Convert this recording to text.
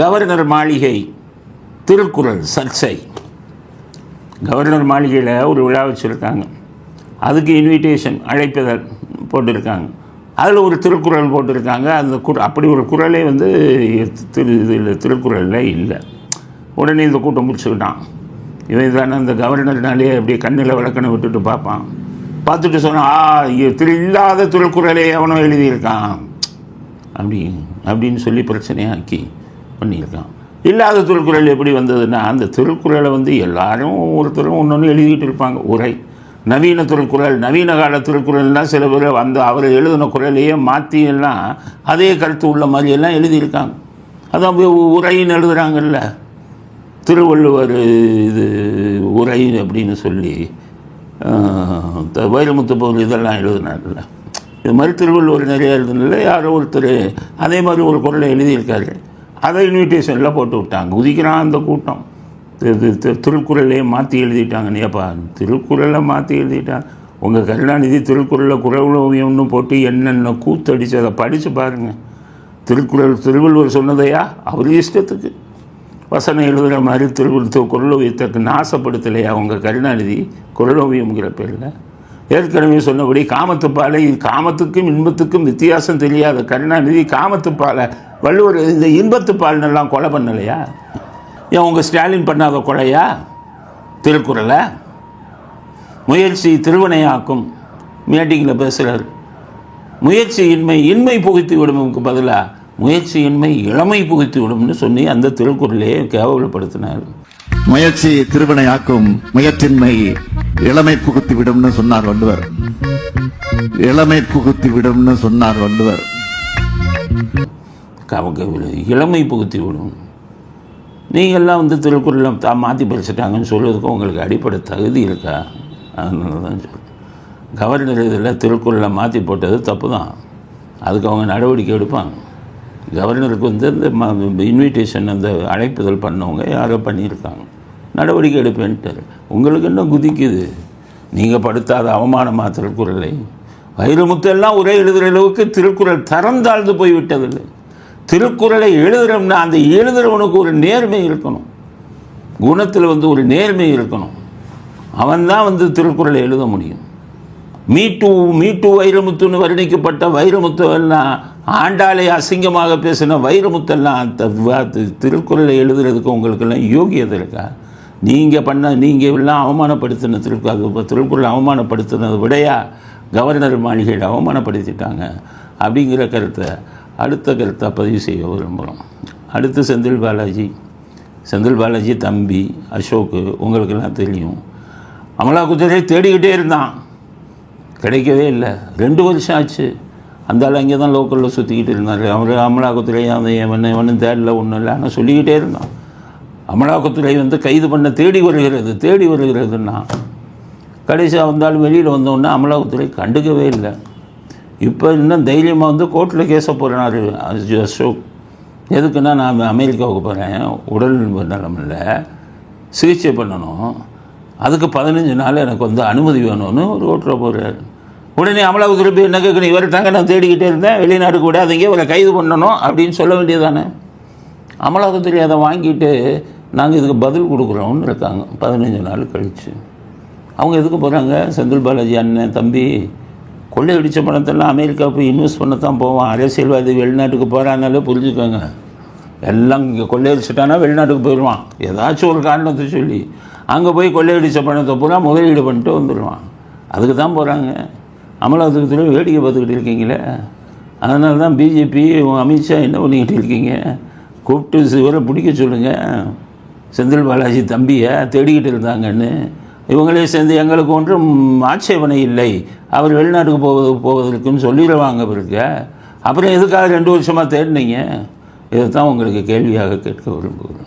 Governor மாளிகை திருக்குறள் சர்ச்சை. Governor மாளிகையில் ஒரு விழா வச்சுருக்காங்க. அதுக்கு இன்விடேஷன் அழைப்புதல் போட்டிருக்காங்க. அதில் ஒரு திருக்குறள் போட்டிருக்காங்க. அந்த குர அப்படி ஒரு குரலே வந்து திரு இதில் திருக்குறளில் இல்லை. உடனே இந்த கூட்டம் முடிச்சுக்கிட்டான். இவன் தானே அந்த கவர்னர்னாலே அப்படியே கண்ணில் விளக்கணை விட்டுட்டு பார்ப்பான். பார்த்துட்டு சொன்னான் ஆ திரு இல்லாத திருக்குறளே அவனும் எழுதியிருக்கான். அப்படி அப்படின்னு சொல்லி பிரச்சனையாக்கி பண்ணியிருக்கான். இல்லாத திருக்குறள் எப்படி வந்ததுன்னா அந்த திருக்குறளை வந்து எல்லாரும் ஒருத்தரும் ஒன்று எழுதிக்கிட்டு இருப்பாங்க. உரை. நவீன திருக்குறள் நவீன கால திருக்குறள்லாம் சில பேர் வந்து அவர் எழுதின குறளையே மாற்றி எல்லாம் அதே கருத்து உள்ள மாதிரியெல்லாம் எழுதியிருக்காங்க. அதான் உரைன்னு எழுதுறாங்கல்ல. திருவள்ளுவர் இது உரை அப்படின்னு சொல்லி த- வைரமுத்து இதெல்லாம் எழுதினார்ல. இது மாதிரி திருவள்ளுவர் நிறைய எழுதுனால யாரோ ஒருத்தர் அதே மாதிரி ஒரு குரலை எழுதியிருக்காரு. அதை இன்விடேஷனில் போட்டு விட்டாங்க. உதிக்கிறான் அந்த கூட்டம். திருக்குறளையே மாற்றி எழுதிட்டாங்க. ஏப்பா திருக்குறளை மாற்றி எழுதிட்டாங்க உங்கள் கருணாநிதி திருக்குறளில் குறள் ஓவியம்னு போட்டு என்னென்ன கூத்தடிச்சு அதை படித்து பாருங்கள் திருக்குறள் திருவள்ளுவர் சொன்னதையா? அவர் இஷ்டத்துக்கு. வசனம் எழுதுகிற மாதிரி திருவள்ளுவர் குரலோவியத்துக்கு நாசப்படுத்தலையா உங்கள் கருணாநிதி? குரலோவியம்ங்கிற பேரில். ஏற்கனவே சொன்னபடி காமத்துப்பாலை காமத்துக்கும் இன்பத்துக்கும் வித்தியாசம் தெரியாத கருணாநிதி காமத்துப்பாலை வள்ளுவர் இந்த இன்பத்துப்பால்னெல்லாம் கொலை பண்ணலையா? ஏன் உங்கள் ஸ்டாலின் பண்ணாத கொலையா? திருக்குறளை? முயற்சி திருவினையாக்கும் மீட்டிங்கில் பேசுகிறார் முயற்சி இன்மை இன்மை புகுத்தி விடுமுக்கு பதிலாக முயற்சி இன்மை இளமை புகுத்தி விடும்னு சொல்லி அந்த திருக்குறளையே கேவலப்படுத்தினார். முயற்சி திருவினையாக்கும் முயற்சின்மை இளமை புகுத்தி விடும்னு சொன்னார் வள்ளுவர். இளமை புகுத்தி விடும்னு சொன்னார் வள்ளுவர். இளமை புகுத்தி விடும். நீங்கள்லாம் வந்து திருக்குறளில் தா மாற்றி படிச்சிட்டாங்கன்னு சொல்றதுக்கு உங்களுக்கு அடிப்படை தகுதி இருக்கா? அதனால தான் சொல்கிறேன் கவர்னர் இதில் திருக்குறளில் மாற்றி போட்டது தப்பு தான். அதுக்கு அவங்க நடவடிக்கை எடுப்பாங்க. கவர்னருக்கு வந்து இந்த இன்விடேஷன் அந்த அழைப்புதல் பண்ணவங்க யாரோ பண்ணியிருக்காங்க. நடவடிக்கை எடுப்பேன்ட்டார். உங்களுக்கு என்ன குதிக்குது? நீங்கள் படுத்தாத அவமானமாக திருக்குறளை? வைரமுத்தெல்லாம் உரை எழுதுகிற அளவுக்கு திருக்குறள் தரம் தாழ்ந்து போய்விட்டதில்லை திருக்குறளை எழுதுகிறோம்னா அந்த எழுதுகிறவனுக்கு ஒரு நேர்மை இருக்கணும். குணத்தில் வந்து ஒரு நேர்மை இருக்கணும். அவன்தான் வந்து திருக்குறளை எழுத முடியும். மீட்டு மீட்டு வைரமுத்துன்னு வர்ணிக்கப்பட்ட வைரமுத்துவெல்லாம் ஆண்டாளை அசிங்கமாக பேசின வைரமுத்தெல்லாம் அந்த திருக்குறளை எழுதுறதுக்கு உங்களுக்கெல்லாம் யோகியதை இருக்கா? நீங்கள் பண்ண நீங்கள் எல்லாம் அவமானப்படுத்தின திருக்கு அது திருக்குறளை அவமானப்படுத்தினது விடையா? கவர்னர் மாளிகையில் அவமானப்படுத்திட்டாங்க. அப்படிங்கிற கருத்தை அடுத்த கருத்தை பதிவு செய்ய விரும்புகிறோம். அடுத்து செந்தில் பாலாஜி. செந்தில் பாலாஜி தம்பி அசோக்கு உங்களுக்கெல்லாம் தெரியும். அமலாக்குத்துறை தேடிக்கிட்டே இருந்தான். கிடைக்கவே இல்லை. ரெண்டு வருஷம் ஆச்சு. அந்த ஆள் அங்கே தான் லோக்கலில் சுற்றிக்கிட்டு இருந்தார். அவர் அமலாக்கத்துறை அந்த எவன் இவனும் தேடல ஒன்றும் இல்லை. ஆனால் சொல்லிக்கிட்டே இருந்தான். அமலாக்கத்துறை வந்து கைது பண்ண தேடி வருகிறது தேடி வருகிறதுன்னா கடைசியாக வந்தாலும் வெளியில் வந்தோடனே அமலாக்கத்துறை கண்டுக்கவே இல்லை. இப்போ இன்னும் தைரியமாக வந்து கோர்ட்டில் கேஸ போகிறாரு அசோக். எதுக்குன்னா நான் அமெரிக்காவுக்கு போகிறேன் உடல் நலம் சிகிச்சை பண்ணணும். அதுக்கு பதினஞ்சு நாள் எனக்கு வந்து அனுமதி வேணும்னு ஒரு ரோட்டில் போகிறார் உடனே அமலாக்கத்துறை போய் என்ன கேட்கணும் இவர்கிட்டாங்க நான் தேடிக்கிட்டே இருந்தேன். வெளிநாடு விடாதீங்க. இவரை கைது பண்ணணும் அப்படின்னு சொல்ல வேண்டியதானே அமலாக்கத்துறை அதை வாங்கிட்டு நாங்கள் இதுக்கு பதில் கொடுக்குறோம்னு இருக்காங்க. பதினஞ்சு நாள் கழிச்சு. அவங்க எதுக்கு போகிறாங்க செந்தில் பாலாஜி அண்ணன் தம்பி கொள்ளையடித்த பணத்தெல்லாம் அமெரிக்கா போய் இன்வெஸ்ட் பண்ண தான் போவோம் அரசியல்வாதி வெளிநாட்டுக்கு போகிறானாலே புரிஞ்சுக்கோங்க. எல்லாம் இங்கே கொள்ளையடிச்சிட்டானா வெளிநாட்டுக்கு போயிடுவான் ஏதாச்சும் ஒரு காரணத்தை சொல்லி அங்கே போய் கொள்ளையடித்த பணத்தை பூரா முதலீடு பண்ணிட்டு வந்துடுவான் அதுக்கு தான் போகிறாங்க அமலாக்கத்துறை வேடிக்கை பார்த்துக்கிட்டு இருக்கீங்களே? அதனால தான் பிஜேபி அமித்ஷா என்ன பண்ணிக்கிட்டு இருக்கீங்க? கூப்பிட்டு சிவரை பிடிக்க சொல்லுங்கள் செந்தில் பாலாஜி தம்பியை தேடிக்கிட்டு இருந்தாங்கன்னு. இவங்களே சேர்ந்து எங்களுக்கு ஒன்றும் ஆட்சேபனை இல்லை. அவர் வெளிநாட்டுக்கு போவது போவதற்குன்னு சொல்லிடுவாங்க இருக்க அப்புறம் எதுக்காக ரெண்டு வருஷமாக தேடினீங்க? இதை தான் உங்களுக்கு கேள்வியாக கேட்க விரும்புகிறோம்